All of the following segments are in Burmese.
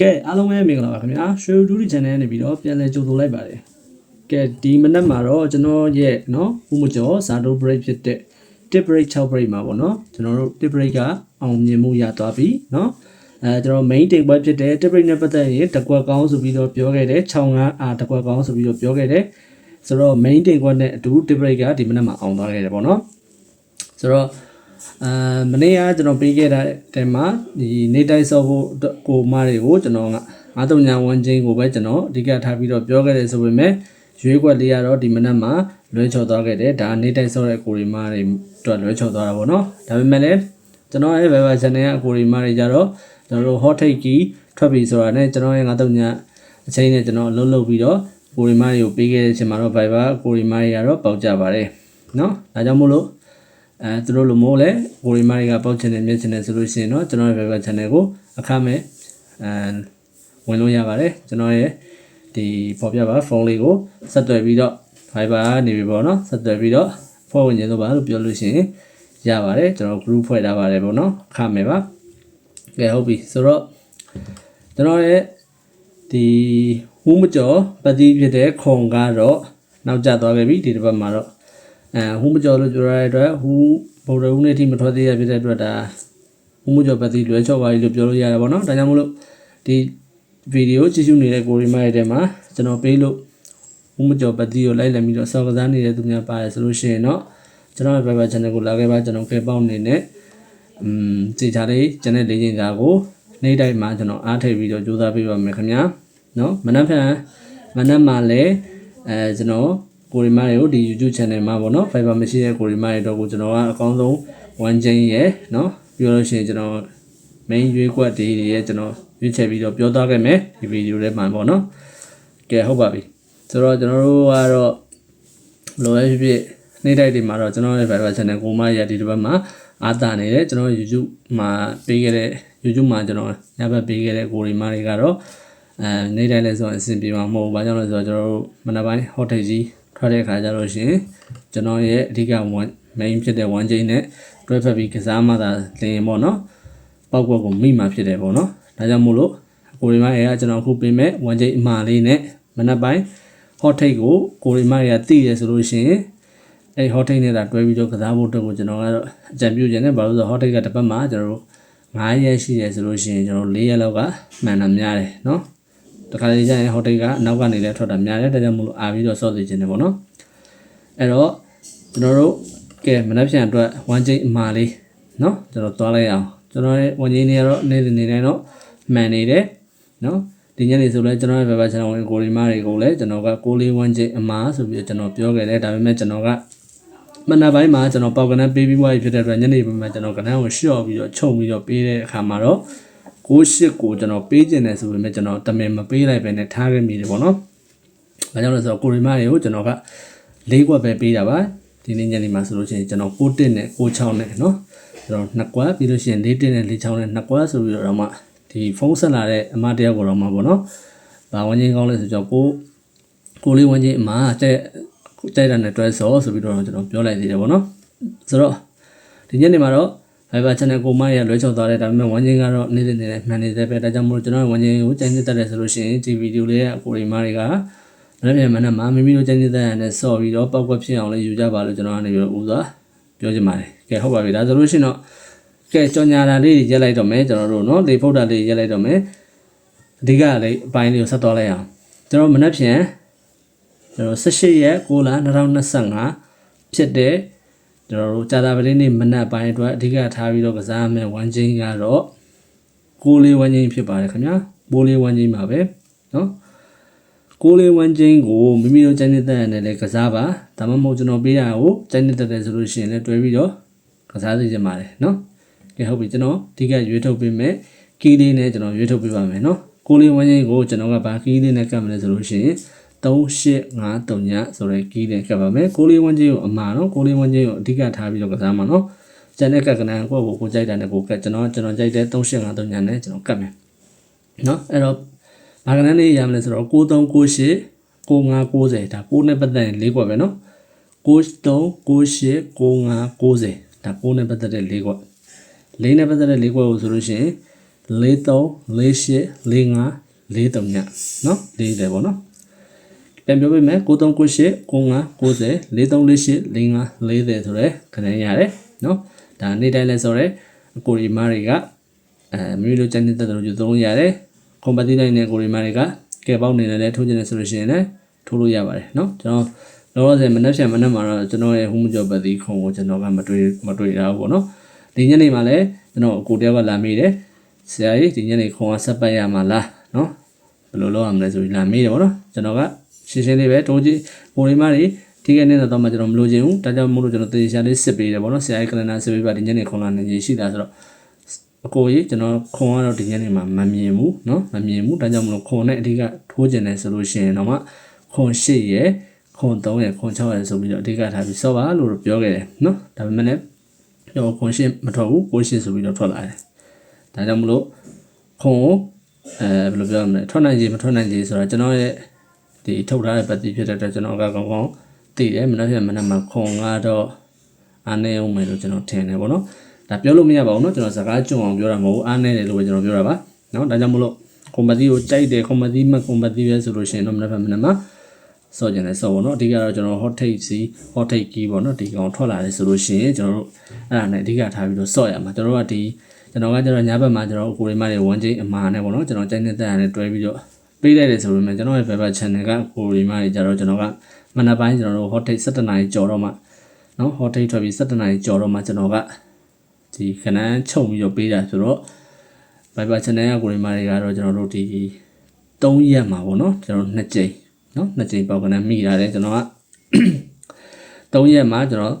ကဲအားလုံးပဲမင်္ဂလာပါခင်ဗျာရွှေဒူးဒီ channel နေပြီးတော့ပြန်လည်ကြိုဆိုလိုက်ပါတယ်ကဲဒီမနက်မှာတော့ကျွန်တော်ရဲ့เนาะဥမကျော်ဇာတို break ဖြစ်တဲ့တစ် break 6 break မှာပေါ့เนาะကျွန်တော်တို့တစ် break ကအောင်မြင်မှုရသွားပြီเนาะအဲကျွန်တော် main တင်ပွဲဖြစ်တဲ့တစ် break နဲ့ပတ်သက်ရင်တကွက်ကောင်းဆိုပြီးတော့ပြောခဲ့တယ်6ငါအာတကွက်ကောင်းဆိုပြီးတော့ပြောခဲ့တယ်ဆိုတော့ main တင်ကွက်နဲ့အတူတစ် break ကဒီမနက်မှာအောင်သွားခဲ့တယ်ပေါ့เนาะဆိုတော့ အာမနေ့ကကျွန်တော်ပေးခဲ့တဲ့တဲမှာဒီနေတိုင်းဆော့ဖို့အတွက်ကိုမတွေကိုကျွန်တော်က93ညာ1ချင်းကိုပဲကျွန်တော်အဓိကထားပြီးတော့ပြောခဲ့တယ်ဆိုပေမဲ့ရွေးကွက်လေးရတော့ဒီမနက်မှာလွဲချော်သွားခဲ့တယ်ဒါနေတိုင်းဆော့တဲ့ကိုရီမတွေအတွက်လွဲချော်သွားတာပေါ့နော်ဒါပေမဲ့လည်းကျွန်တော်ရဲ့ Viber channel ကကိုရီမတွေကြတော့ကျွန်တော်တို့ hot take key ထွက်ပြီဆိုတာနဲ့ကျွန်တော်ရဲ့93ညာအချိန်နဲ့ကျွန်တော်လှုပ်လှုပ်ပြီးတော့ကိုရီမတွေကိုပေးခဲ့တဲ့အချိန်မှာတော့ Viber ကိုရီမတွေကတော့ပေါက်ကြပါတယ်နော်ဒါကြောင့်မို့လို့ အဲသူတို့လိုမျိုးလဲကိုရီမာတွေကပေါက်ချင်တယ်မြင်ချင်တယ်ဆိုလို့ရှိရင်တော့ကျွန်တော်ရဲ့ Viber channel ကိုအခမဲ့အဲဝင်လို့ရပါတယ်ကျွန်တော်ရဲ့ဒီပေါ်ပြပါဖုန်းလေးကိုဆက်သွယ်ပြီးတော့ Viber ကနေပြီပေါ့နော်ဆက်သွယ်ပြီးတော့ဖွဲ့ဝင်ခြင်းလို့ပါလို့ပြောလို့ရှိရင်ရပါတယ်ကျွန်တော် group ဖွဲ့ထားပါတယ်ပေါ့နော်အခမဲ့ပါကဲဟုတ်ပြီဆိုတော့ကျွန်တော်ရဲ့ဒီဟူးမကျော်ပတိဖြစ်တဲ့ခုံကတော့နောက်ကျသွားခဲ့ပြီဒီတစ်ပတ်မှာတော့ အဲဟူးမကျော်လို့ပြောရတဲ့အတွက်ဟူးဗုဒ္ဓဟူးနေ့ထိမထွက်သေးရဖြစ်တဲ့အတွက်ဒါဟူးမကျော်ပတ်တိလွဲချော့ပါပြီလို့ပြောလို့ရတယ်ပေါ့နော်ဒါကြောင့်မို့လို့ဒီဗီဒီယိုကြည့်ရှုနေတဲ့ကိုရီမိုက်တဲ့မှာကျွန်တော်ပေးလို့ဟူးမကျော်ပတ်တိကိုလိုက်လည်ပြီးတော့စော်ကစားနေတဲ့သူများပါတယ်ဆိုလို့ရှိရင်တော့ကျွန်တော်ရဲ့ Viber channel ကိုလာခဲ့ပါကျွန်တော်ကဲပေါက်နေနဲ့อืมစီချာလေးကျန်တဲ့လေးချင်းစာကိုနေ့တိုင်းမှာကျွန်တော်အားထည့်ပြီးတော့ကြိုးစားပေးပါမယ်ခင်ဗျာနော်မနက်ဖြန်မနက်မှာလည်းအဲကျွန်တော် ကိုရီမာတွေကိုဒီ YouTube channel မှာပေါ့နော် Fiverr မရှိတဲ့ကိုရီမာတွေတော့ကိုကျွန်တော်ကအကောင်းဆုံး one chain ရယ်နော်ပြောလို့ရှိရင်ကျွန်တော် main ရွေးကွက်တွေတွေရဲ့ကျွန်တော်ရွေးချယ်ပြီးတော့ပြောသွားခဲ့မယ်ဒီဗီဒီယိုထဲမှာပေါ့နော်ကဲဟုတ်ပါပြီဆိုတော့ကျွန်တော်တို့ကတော့လိုရဖြစ်ဖြစ်နေ့တိုက်တွေမှာတော့ကျွန်တော်ရဲ့ Fiverr channel ကိုမရဒီတစ်ပတ်မှာအားတာနေတယ်ကျွန်တော် YouTube မှာပေးခဲ့တဲ့ YouTube မှာကျွန်တော်ညဘက်ပေးခဲ့တဲ့ကိုရီမာတွေကတော့အဲနေ့တိုင်းလဲဆိုရင်အဆင်ပြေမှာမဟုတ်ဘူး။ဘာကြောင့်လဲဆိုတော့ကျွန်တော်တို့မနက်ပိုင်း hot take ကြီး ထွက်တဲ့အခါကျတော့ရှင်ကျွန်တော်ရဲ့အဓိက one main ဖြစ်တဲ့ one chain နဲ့တွဲဖက်ပြီးကစားမှသာလင်းပေါ့နော်။ပောက်ကွက်ကိုမိမှဖြစ်တယ်ပေါ့နော်။ဒါကြောင့်မို့လို့ကိုရီမာရဲ့ကကျွန်တော်ခုပေးမဲ့ one chain အမှားလေးနဲ့မနက်ပိုင်း hot take ကိုကိုရီမာရဲ့သိရဆိုလို့ရှိရင်အဲ hot take နဲ့တာတွဲပြီးတော့ကစားဖို့အတွက်ကိုကျွန်တော်ကတော့အကြံပြုခြင်းနဲ့ဘာလို့လဲဆိုတော့ hot take ကတစ်ပတ်မှာကျွန်တော်တို့9ရက်ရှိတယ်ဆိုလို့ရှိရင်ကျွန်တော်4ရက်လောက်ကမှန်တာများတယ်เนาะ တခါလေကျရင်ဟိုတိတ်ကနောက်ကနေလည်းထွက်တာများတယ်ဒါကြောင့်မလို့အာပြီးတော့ဆော့စေခြင်းတယ်ပေါ့နော်အဲ့တော့ကျွန်တော်တို့ကဲမနှက်ပြန်အတွက်ဝမ်ကျိန်းအမှားလေးနော်ကျွန်တော်သွားလိုက်အောင်ကျွန်တော်ရဲ့ဝမ်ကျိန်းတွေကတော့နေ့စဉ်နေတိုင်းတော့မှန်နေတယ်နော်ဒီညနေဆိုလဲကျွန်တော်ရဲ့ Viber channel ဝင်ကိုရီမားတွေကိုလည်းကျွန်တော်ကကိုလေးဝမ်ကျိန်းအမှားဆိုပြီးကျွန်တော်ပြောခဲ့တယ်ဒါပေမဲ့ကျွန်တော်ကမနက်ပိုင်းမှာကျွန်တော်ပေါက်ကနန်းပေးပြီးွားရဖြစ်တဲ့အတွက်ညနေပိုင်းမှာကျွန်တော်ကနန်းကိုရှော့ပြီးတော့ချုပ်ပြီးတော့ပေးတဲ့အခါမှာတော့ 68ကိုကျွန်တော်ပေးခြင်းတယ်ဆိုပေမဲ့ကျွန်တော်တမင်မပေးလိုက်ပဲနဲ့ထားခဲ့မိတယ်ပေါ့နော်။ဘာကြောင့်လဲဆိုတော့ကိုရီမာတွေကိုကျွန်တော်က၄ကွက်ပဲပေးတာပါဒီနေ့ညနေမှာဆိုလို့ရှိရင်ကျွန်တော်6တက်နဲ့6နဲ့နော်ကျွန်တော်2ကွက်ပြီးလို့ရှိရင်4တက်နဲ့4ချောင်းနဲ့2ကွက်ဆိုပြီးတော့မှဒီဖုန်းဆက်လာတဲ့အမတရားကိုတော့မှပေါ့နော်။ဘာဝန်ချင်းကောင်းလဲဆိုတော့ကိုကိုလေးဝန်ချင်းအမတဲ့တဲ့တာနဲ့တွဲစောဆိုပြီးတော့ကျွန်တော်ပြောလိုက်သေးတယ်ပေါ့နော်။ဆိုတော့ဒီညနေမှာတော့ Viber channel ကိုမရလွှဲချော်သွားတယ်ဒါပေမဲ့ဝန်ချင်းကတော့နေ့စဉ်နေ့တိုင်းမှန်နေတဲ့ပဲဒါကြောင့်မို့ကျွန်တော်ဝန်ချင်းကိုကြိုင်းနေတဲ့တယ်ဆိုလို့ရှိရင်ဒီဗီဒီယိုလေးရဲ့ကိုရီမာတွေကမနေ့ပြန်မနေ့မှာမိမိတို့ကြိုင်းနေတဲ့ရနဲ့ဆော့ပြီးတော့ပောက်ကွက်ဖြစ်အောင်လေးယူကြပါလို့ကျွန်တော်ကနေပြီးတော့ဦးစွာပြောချင်ပါတယ်။ကဲဟုတ်ပါပြီဒါဆိုလို့ရှိရင်တော့ကဲကြော်ညာတာလေးရက်လိုက်တော့မယ်ကျွန်တော်တို့နော်လေဖုတ်တာလေးရက်လိုက်တော့မယ်အဓိကလေးအပိုင်းလေးကိုဆက်သွားလိုက်အောင်ကျွန်တော်မနေ့ပြန်ကျွန်တော်18ရက်6လ2025ဖြစ်တဲ့ ကျွန်တော်တို့ကြာတာပလေးနေ့မနက်ပိုင်းအတွက်အဓိကထားပြီးတော့ကစားမယ်ဝမ်းချင်းကတော့ကိုလေးဝမ်းချင်းဖြစ်ပါတယ်ခင်ဗျာပိုးလေးဝမ်းချင်းပါပဲနော်ကိုလေးဝမ်းချင်းကိုမိမိတို့ကျန်းနေတဲ့ရနဲ့လည်းကစားပါဒါမှမဟုတ်ကျွန်တော်ပေးရကိုကျန်းနေတဲ့တယ်ဆိုလို့ရှိရင်လည်းတွဲပြီးတော့ကစားစီချင်ပါတယ်နော်ကဲဟုတ်ပြီကျွန်တော်အဓိကရွေးထုတ်ပေးမယ်ကီးလေးနဲ့ကျွန်တော်ရွေးထုတ်ပေးပါမယ်နော်ကိုလေးဝမ်းချင်းကိုကျွန်တော်ကဘာကီးလေးနဲ့ကတ်မလဲဆိုလို့ရှိရင် 3853ညဆိုတဲ့ကီးနဲ့ကပ်ပါမယ်ကိုလေးဝန်းချင်းကိုအမှားနော်ကိုလေးဝန်းချင်းကိုအဓိကထားပြီးတော့ကစားမှာနော်ကျန်တဲ့ကက်ကနန်းကိုကိုကိုကြိုက်တာနဲ့ကိုကက်ကျွန်တော်ကျွန်တော်ကြိုက်တဲ့3853ညနဲ့ကျွန်တော်ကပ်မယ်နော်အဲ့တော့ဘာကနန်းလေးရမလဲဆိုတော့9398 9590ဒါ6နဲ့ပတ်သက်ရင်၄ကွက်ပဲနော်9398 9590ဒါ6နဲ့ပတ်သက်တဲ့၄ကွက်၄နဲ့ပတ်သက်တဲ့၄ကွက်ကိုဆိုလို့ရှိရင်4348 45 43ညနော်လေးတယ်ပေါ့နော် ပြန်ပြောပေးမယ်9398 9590 4348 45 40ဆိုရဲခဏရတယ်နော်ဒါနေ့တိုင်းလဲဆိုရဲအကိုရီမားတွေကအဲမိမိတို့ကျန်တဲ့တဲ့တို့ယူသုံးရတယ်ကွန်ပတီတိုင်းနဲ့ကိုရီမားတွေကကဲပေါက်နေတယ်လဲထိုးကျင်နေဆိုလို့ရှိရင်လည်းထိုးလို့ရပါတယ်နော်ကျွန်တော်လောလောဆယ်မနှက်ဖြန်မနှက်မှာတော့ကျွန်တော်ရဲ့ဟူးမကျော်ပတ်တီခုံကိုကျွန်တော်ကမတွေ့မတွေ့တာဘူးပေါ့နော်ဒီညနေမှာလည်းကျွန်တော်ကိုတယောက်ကလာမိတယ်ဆရာကြီးဒီညနေခုံကဆက်ပတ်ရမှာလားနော်ဘယ်လိုလုပ်ရမလဲဆိုပြီးလာမေးတယ်ဗောနော်ကျွန်တော်က ရှင်းရှင်းလေးပဲတိုးကြည့်ကိုရီမာတွေဒီကနေ့တော့မှကျွန်တော်မလို့ချင်ဘူးဒါကြောင့်မို့လို့ကျွန်တော်တေချာလေးစစ်ပေးတယ်ဗောနော်ဆရာကြီးကလနာစစ်ပေးပါဒီညနေခွန်လာနေကြီးရှိတာဆိုတော့အကိုကြီးကျွန်တော်ခွန်ကတော့ဒီညနေမှာမမြင်ဘူးเนาะမမြင်ဘူးဒါကြောင့်မလို့ခွန်နဲ့အဓိကထိုးကျင်တယ်ဆိုလို့ရှိရင်တော့မှခွန်၈ရယ်ခွန်3ရယ်ခွန်6ရယ်ဆိုပြီးတော့အဓိကထားပြီးစောပါလို့ပြောခဲ့တယ်เนาะဒါပေမဲ့လည်းကျွန်တော်ခွန်၈မထွက်ဘူးကို၈ဆိုပြီးတော့ထွက်လာတယ်ဒါကြောင့်မလို့ခွန်ကို အဲဘယ်လိုပြောရမလဲထွက်နိုင်ကြီးမထွက်နိုင်ကြီးဆိုတော့ကျွန်တော်ရဲ့ ဒီထုတ်ထားတဲ့ပတ်တိဖြစ်တဲ့အတွက်ကျွန်တော်ကကောင်းကောင်းသိတယ်မနေ့ကမနေ့မှာခွန်ကတော့အားနေအောင်မယ်လို့ကျွန်တော်ထင်တယ်ပေါ့နော်ဒါပြောလို့မရပါဘူးเนาะကျွန်တော်စကားကြုံအောင်ပြောတာမဟုတ်ဘူးအားနေတယ်လို့ပဲကျွန်တော်ပြောတာပါเนาะဒါကြောင့်မလို့ကွန်ပတီကိုကြိုက်တယ်ကွန်ပတီမကွန်ပတီပဲဆိုလို့ရှိရင်တော့မနေ့ကမနေ့မှာစောကျင်တယ်စောပေါ့နော်အဓိကတော့ကျွန်တော် hot take စီ hot take key ပေါ့နော်ဒီကောင်ထွက်လာတယ်ဆိုလို့ရှိရင်ကျွန်တော်တို့အဲ့ဒါနဲ့အဓိကထားပြီးတော့စော့ရမှာကျွန်တော်တို့ကဒီကျွန်တော်ကကျွန်တော်ညဘက်မှာကျွန်တော်ကိုရီမားတွေ1ချိန်အမာနဲ့ပေါ့နော်ကျွန်တော်ကြိုက်နေတဲ့တက်ရနဲ့တွဲပြီးတော့ ပေးလိုက်တယ်ဆိုပေမဲ့ကျွန်တော်ရဲ့ Viber channel ကကိုရီမားတွေကြတော့ကျွန်တော်ကမနက်ပိုင်းကျွန်တော်တို့ hot take 17နာရီကြော်တော့မှနော် hot take ထွက်ပြီး17နာရီကြော်တော့မှကျွန်တော်ကဒီခဏန်းချုပ်ပြီးတော့ပေးတာဆိုတော့ Viber channel ကကိုရီမားတွေကတော့ကျွန်တော်တို့ဒီ3ရက်မှာပေါ့နော်ကျွန်တော်2ချိန်နော်2ချိန်ပေါက်ကနန်းမိရတယ်ကျွန်တော်က3ရက်မှာကျွန်တော်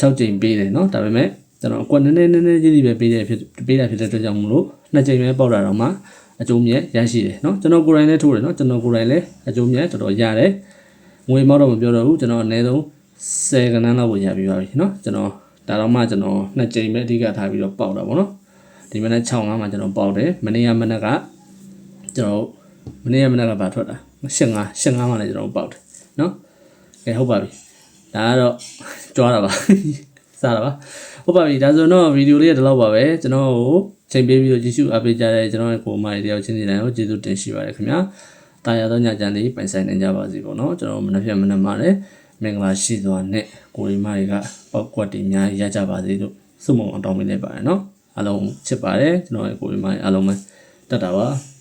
6ချိန်ပေးတယ်နော်ဒါပေမဲ့ကျွန်တော်အကွက်နည်းနည်းနည်းနည်းကြီးကြီးပဲပေးတယ်ဖြစ်ပေးတာဖြစ်တဲ့အတွက်ကြောင့်မလို့2ချိန်ပဲပေါက်တာတော့မှ အကျိုးမြတ်ရရှိတယ်နော်ကျွန်တော်ကိုယ်တိုင်လည်းထိုးတယ်နော်ကျွန်တော်ကိုယ်တိုင်လည်းအကျိုးမြတ်တော်တော်ရတယ်ငွေမောက်တော့မပြောတော့ဘူးကျွန်တော်အနည်းဆုံး10ကနန်းလောက်ကိုရပြီးပါပြီနော်ကျွန်တော်ဒါတော့မှကျွန်တော်2ချိန်ပဲအဓိကထားပြီးတော့ပေါက်တာပေါ့နော်ဒီမနေ့6ငါးမှာကျွန်တော်ပေါက်တယ်မနေ့ကမနေ့ကကျွန်တော်မနေ့ကမနေ့ကဘာထွက်တာ85 85မှာလည်းကျွန်တော်ပေါက်တယ်နော်ကဲဟုတ်ပါပြီဒါကတော့ကြွားတာပါစတာပါဟုတ်ပါပြီဒါဆိုတော့ဗီဒီယိုလေးကဒီလောက်ပါပဲကျွန်တော်ကို ချိန်ပေးပြီးတော့ကြည့်ရှုအားပေးကြတဲ့ကျွန်တော်ရဲ့ကိုမိုင်တယောက်ချင်းစီတိုင်းကိုကျေးဇူးတင်ရှိပါတယ်ခင်ဗျာတာယာတော့ညချမ်းလေးပိုင်ဆိုင်နိုင်ကြပါစေပေါ့နော်ကျွန်တော်မနှက်ဖြတ်မနှက်မှာလည်းမင်္ဂလာရှိစွာနဲ့ကိုရီမတွေကပောက်ကွက်တွေအများကြီးရကြပါစေလို့ဆုမုံအောင်တောင်းပေးလိုက်ပါတယ်နော်အားလုံးချစ်ပါတယ်ကျွန်တော်ရဲ့ကိုရီမတွေအားလုံးပဲတတ်တာပါ